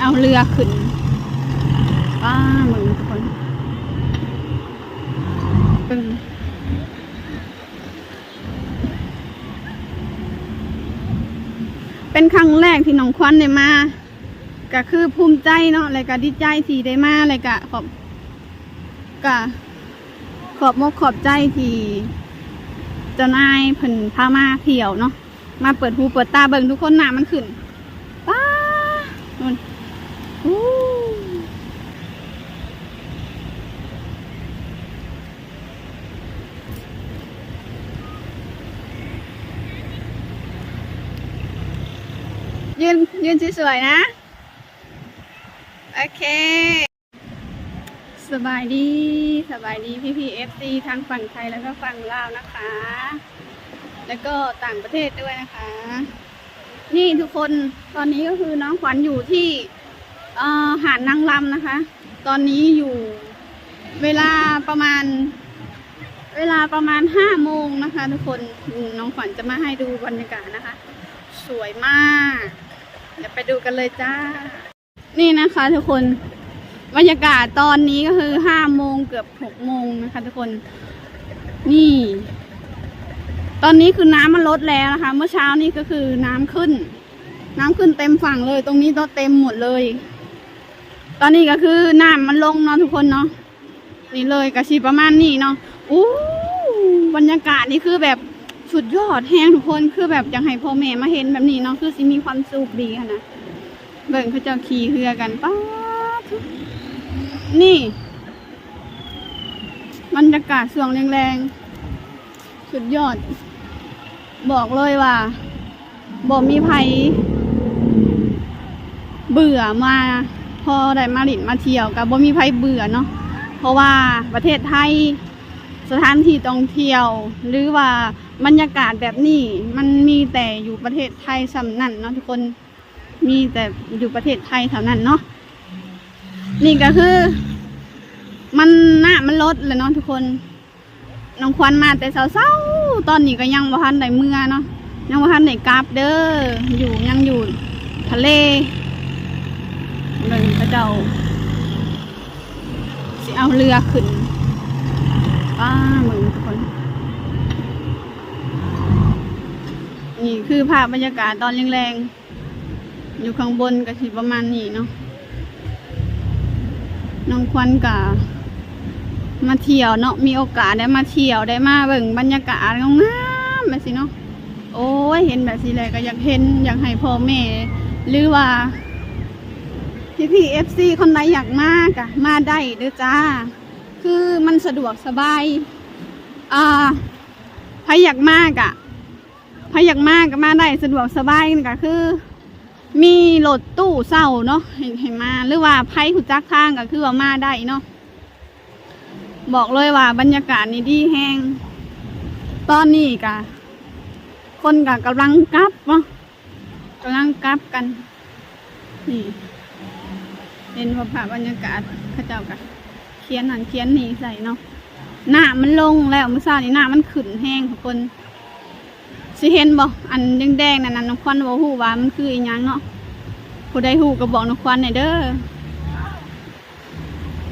เอาเรือขึ้นป้ามึงทุกคนปึ้งเป็นครั้งแรกที่น้องควันได้มา ก็คือภูมิใจเนาะอะไรก็ดีใจที่ได้มาอะไรก็ขอบก็ขอบมกขอบใจที่เจ้านายเพิ่นพามาเที่ยวเนาะ มาเปิดหูเปิดตาเบิ่งทุกคนหน้ามันขึ้นป้านู่นอู้ ยืนสวยๆนะ โอเค สบายดีสบายดีพี่พีเอฟซีทางฝั่งไทยแล้วก็ฝั่งลาวนะคะ แล้วก็ต่างประเทศด้วยนะคะ นี่ทุกคนตอนนี้ก็คือน้องขวัญอยู่ที่หาดนางรำนะคะ ตอนนี้อยู่เวลาประมาณ เวลาประมาณห้าโมงนะคะ ทุกคนน้องขวัญจะมาให้ดูบรรยากาศนะคะ สวยมาก เดี๋ยวไปดูกันเลยจ้า นี่นะคะทุกคนบรรยากาศตอนนี้ก็คือห้าโมงเกือบหกโมงนะคะทุกคน นี่ ตอนนี้คือน้ำมันลดแล้วนะคะ เมื่อเช้านี้ก็คือน้ำขึ้น น้ำขึ้นเต็มฝั่งเลย ตรงนี้ก็เต็มหมดเลย ตอนนี้ก็คือน้ำมันลงเนาะทุกคนเนาะนี่เลยกระชีประมาณนี้เนาะอู้บรรยากาศนี่คือแบบ สุดยอดแห้งทุกคนคือแบบอยากให้พ่อแม่มาเห็นแบบนี้เนาะคือสิมีความสุขดีค่ะนะเบิ่งเขาจ้าขี่เรือกันป้านี่บรรยากาศส่วงแรงๆ สุดยอด บอกเลยว่าบอกมีภัยเบื่อมา พอได้มาหลินมาเที่ยวกับบ่มีภัยเบื่อเนาะเพราะว่าประเทศไทยสถานที่ท่องเที่ยวหรือว่า บรรยากาศแบบนี้มันมีแต่อยู่ประเทศไทยสำนั่นเนาะทุกคนมีแต่อยู่ประเทศไทยเท่านั้นเนาะนี่ก็คือ มันหน้ามันลดเลยเนาะทุกคนน้องควันมาแต่เช้าๆตอนนี้ก็ยังบ่ทันได้เมื่อเนาะยังบ่ทันได้กลับเด้ออยู่ยังอยู่ทะเลเบิ่งพระเจ้าสิเอาเรือขึ้นป้ามึงทุกคน นี่คือภาพบรรยากาศตอนแรงๆ อยู่ข้างบนก็สิประมาณนี้เนาะ น้องควันกะมาเที่ยวเนาะ มีโอกาสได้มาเที่ยวได้มาเบิ่งบรรยากาศงามแบบสิเนาะ โอ้ยเห็นแบบสิแลก็อยากเห็นอยากให้พ่อแม่ หรือว่าพี่พี่เอฟซีคนใดอยากมากอะมาได้เด้อจ้า คือมันสะดวกสบาย อ่าใครอยากมากอะ ใครอยากมากก็มาได้สะดวกสบายก็คือ มีรถตู้เศร้าเนาะเห็นเห็นมาหรือว่าไพ่ขุจักทางก็คือว่ามาได้เนาะบอกเลยว่าบรรยากาศนี่ดีแห้งตอนนี้กะคนกะกำลังกลับเนาะกำลังกลับกัน นี่เห็นว่าภาพบรรยากาศข้าเจ้ากะเขียนนั่นเขียนนี่ใส่เนาะหน้ามันลงแล้วเมื่อเช้านี้หน้ามันขึ้นแห้งทุกคน สิเห็นบ่อันแดงๆนั่นน่ะน้องควันบ่ฮู้ว่ามันคืออีหยังเนาะผู้ใดฮู้ก็บอกน้องควันหน่อยเด้อ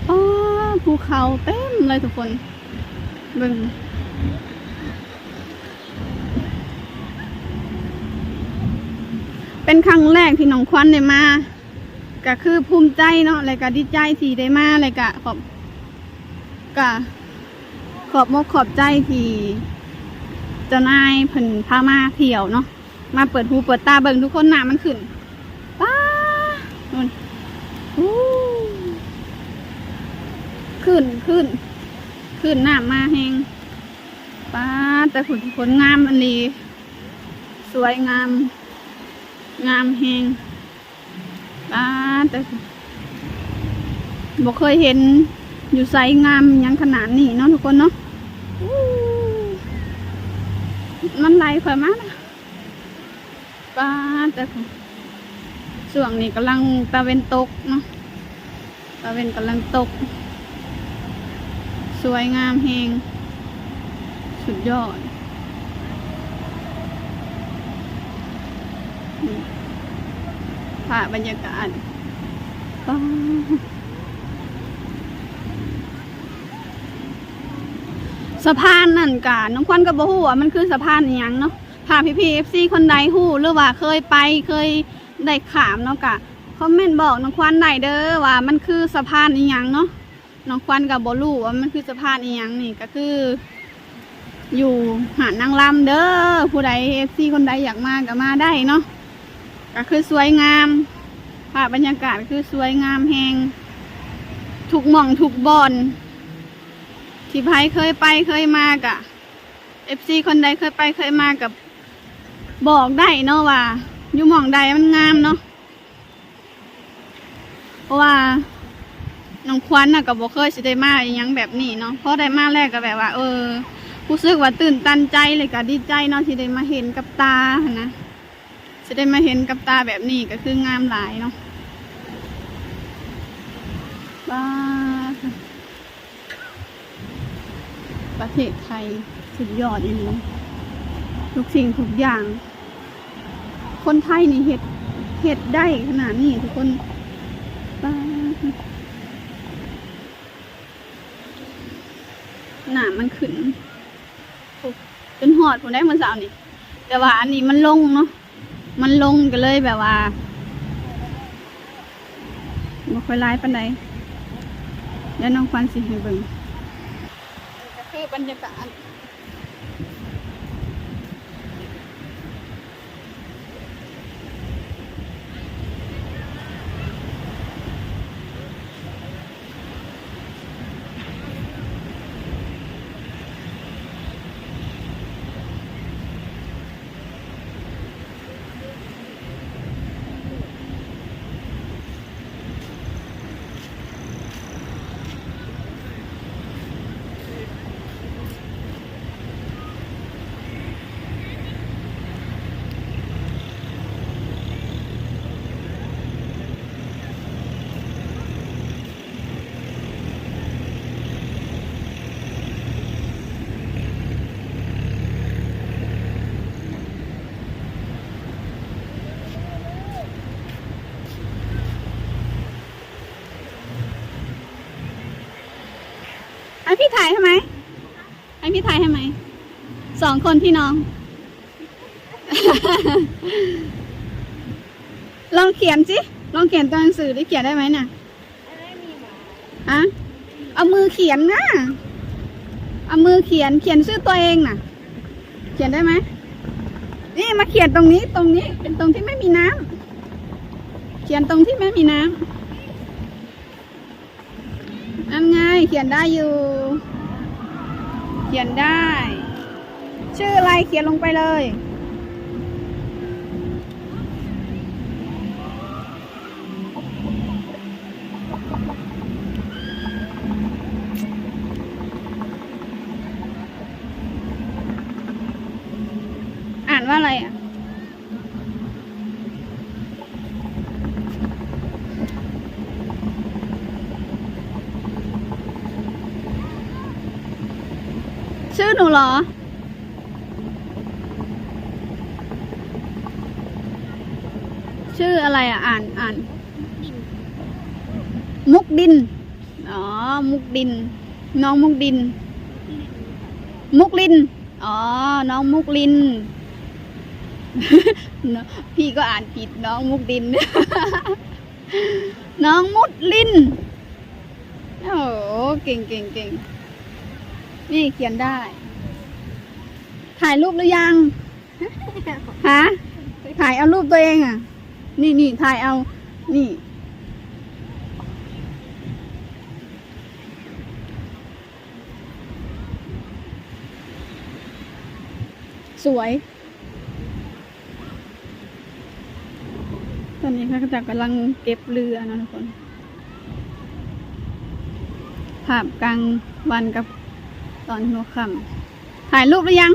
อ้อภูเขาเต็มเลยทุกคนเบิ่งเป็นครั้งแรกที่น้องควันได้มาก็คือภูมิใจเนาะอะไรก็ดีใจที่ได้มาอะไรก็ขอบก็ขอบมกขอบใจที่ เจ้านายเพิ่นพามาเที่ยวเนาะมาเปิดหูเปิดตาเบิ่งทุกคนหน้ามันขึ้นป้านู่นขึ้นขึ้น ขึ้นหน้ามาแหงป้าแต่ขุนทุกคนงามอันนี้สวยงาม งามแหงป้าแต่บอกเคยเห็นอยู่ไซงามยังขนาดนี้เนาะทุกคนเนาะอู้ มันไหลค่อยมากนะป้าแต่ช่วงนี้กำลังตะเวนตกเนาะตะเวนกำลังตก สวยงามแหงสุดยอดภาพบรรยากาศป๊า สะพานนั่นกะน้องควันก็บ่ฮู้ว่ามันคือสะพานอหยังเนาะพาพี่พีเอฟซีคนใดฮู้หรือว่าเคยไปเคยได้ขามเนาะกะคอมเมนต์บอกน้องควันได้เด้อว่ามันคือสะพานอหยังเนาะน้องควันกับบ่รู้ว่ามันคือสะพานอหยังนี่ก็คือ อยู่หาดนางลำเด้อผู้ใดเอฟซีคนใดอยากมาก็มาได้เนาะก็คือสวยงามภาพบรรยากาศคือสวยงามแหงถูกหม่องถูกบอน ที่ไพเคยไปเคยมากะเอฟซีคนใดเคยไปเคยมากับ บอกได้เนาะว่าอยู่หม่องใดมันงามเนาะเพราะว่าน้องควันน่ะกับบ่เคยสิได้มาอหยังแบบนี้เนาะเพราะได้มาแรกก็แบบว่า เออรู้สึกว่าตื่นตันใจเลยก็ดีใจเนาะที่ได้มาเห็นกับตานนะจะได้มาเห็นกับตาแบบนี้ก็คืองามหลายเนาะบ้า ประเทศไทยสุดยอดอีหลีทุกสิ่งทุกอย่าง คนไทยนี่เห็ดเห็ดได้ขนาดนี้ทุกคนบ้าหนามันขึ้นจนหอดผมได้เมื่อเช้านี่ แต่ว่าอันนี้มันลงเนาะมันลงกันเลยแบบว่าบ่ค่อยร้ายปานใดแล้วน้องควันสิให้เบิ่ง คือบรรยากาศ พี่ถ่ายทำไมให้พี่ถ่ายทำไมสองคนพี่น้อง ลองเขียนสิลองเขียนตัวหนังสือได้เขียนได้ไหมน่ะฮะเอามือเขียนนะเอามือเขียนเขียนชื่อตัวเองน่ะ เขียนได้ไหมนี่มาเขียนตรงนี้ตรงนี้ เป็นตรงที่ไม่มีน้ำเขียนตรงที่ไม่มีน้ำอันไง เขียนได้อยู่ เขียนได้ ชื่ออะไรเขียนลงไปเลย อ่านว่าอะไรอะ ชื่อหนู เหรอ ชื่ออะไรอะ อ่านอ่าน มุกดิน อ๋อ มุกดิน น้องมุกดิน มุกลิน อ๋อ น้องมุกลิน พี่ก็อ่านผิดน้องมุกดิน น้องมุดลิน โอ้โหเก่งเก่งเก่งนี่เขียนได้ ถ่ายรูปหรือยังฮะถ่ายเอารูปตัวเองอะ นี่นี่ถ่ายเอา นี่ สวย ตอนนี้เขาจะกำลังเก็บเรือนะทุกคน ภาพกลางวันกับตอนหัวค่ำถ่ายรูปหรือยัง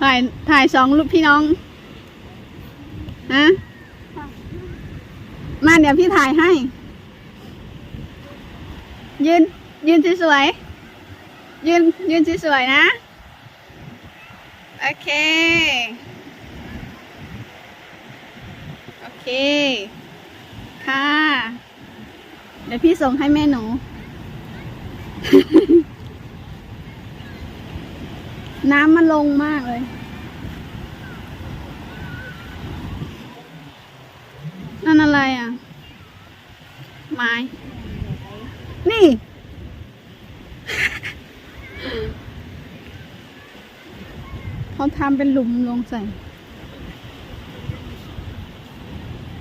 ถ่ายถ่ายสองรูปพี่น้องฮะมาเดี๋ยวพี่ถ่ายให้ ยืน ยืนสวยๆยืน ยืนสวยๆนะ โอเค โอเค ค่ะ เดี๋ยวพี่ส่งให้แม่หนู น้ำมันลงมากเลย นั่นอะไรอะ ไม้ นี่ เขาทำเป็นหลุมลงใส่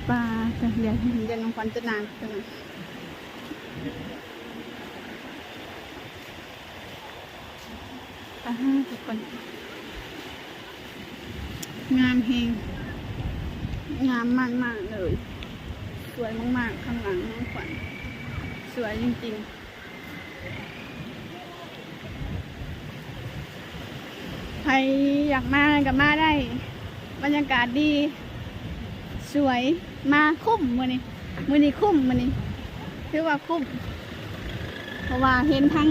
ปลาแต่เดี๋ยวเดี๋ยวน้องควันจะนานจังเลย ปลาทุกคน งามเฮงงามมากมากเลย สวยมากๆ ข้างหลังน้องขวัญสวยจริงๆใครอยากมากับมาได้ บรรยากาศดี สวยมาคุ้มมือนี้มือนี้คุ้มมือนี้คือว่าคุ้มเพราะว่าเห็นทั้ง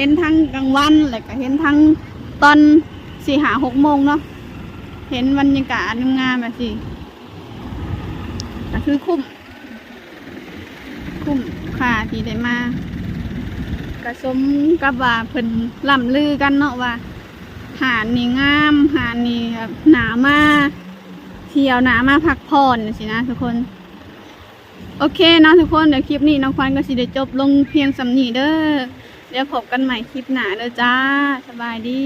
เห็นทั้งกลางวันแล้วก็เห็นทั้งตอนสี่หาหกโมงเนาะเห็นบรรยากาศงามแบบสิก็คือคุ้ม คุ้มค่าที่ได้มากระสมกับว่าเพิ่นล่ำลือกันเนาะว่า หาดนี่งาม หาดนี่หนามาเที่ยวหนามาพักผ่อนสินะทุกคนโอเคนะทุกคนเดี๋ยวคลิปนี้น้องควันก็สิได้จบลงเพียงสำนีเด้อ เดี๋ยวพบกันใหม่คลิปหน้าเด้อจ้า สบายดี